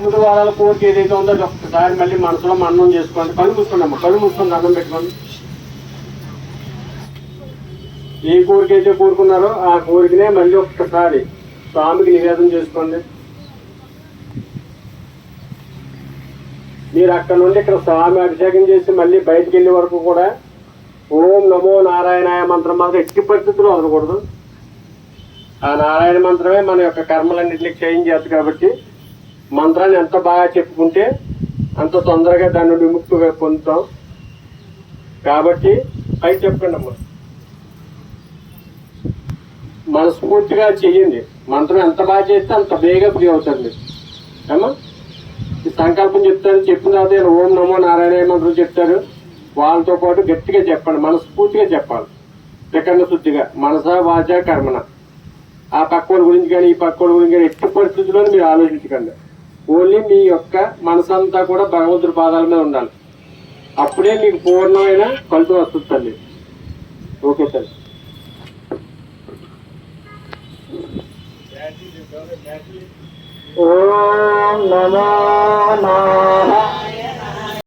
తొమ్మిది వారాల కోరిక ఏదైతే ఉందో అది ఒక్కసారి మళ్ళీ మనసులో మన్నం చేసుకోండి. కళ్ళు మూసుకోండి అమ్మ కళ్ళు మూసుకొని అన్నం పెట్టుకోండి. ఏ కోరిక అయితే కోరుకున్నారో ఆ కోరికనే మళ్ళీ ఒక్కసారి స్వామికి నివేదన చేసుకోండి. మీరు అక్కడ నుండి ఇక్కడ స్వామి అభిషేకం చేసి మళ్ళీ బయటికి వెళ్ళే వరకు కూడా ఓం నమో నారాయణాయ మంత్రం మాత్రం ఎట్టి పరిస్థితుల్లో వదలకూడదు. ఆ నారాయణ మంత్రమే మన యొక్క కర్మలన్నింటినీ క్షయం చేస్తుంది కాబట్టి మంత్రాన్ని ఎంత బాగా చెప్పుకుంటే అంత తొందరగా దాన్ని విముక్తిగా పొందుతాం. కాబట్టి పై చెప్పండి అమ్మా. మనస్ఫూర్తిగా చెయ్యండి. మంత్రం ఎంత బాగా చేస్తే అంత బేగా ఫ్రీ అవుతుంది. ఏమా ఈ సంకల్పం చెప్తారు చెప్పిన తర్వాత ఓం నమో నారాయణ మంత్రం చెప్తారు. వాళ్ళతో పాటు గట్టిగా చెప్పండి మనస్ఫూర్తిగా చెప్పాలి. ప్రకరణ శుద్ధిగా మనస వాచ కర్మణ. ఆ పక్కోడి గురించి కానీ ఈ పక్కోడి గురించి కానీ ఎట్టి పరిస్థితుల్లో మీరు ఆలోచించకండి. ఓన్లీ మీ యొక్క మనసంతా కూడా భగవంతుడి పాదాల మీద ఉండాలి. అప్పుడే మీకు పూర్ణమైన ఫలితం వస్తుంది తల్లి. ఓకే తల్లి ఓం నమో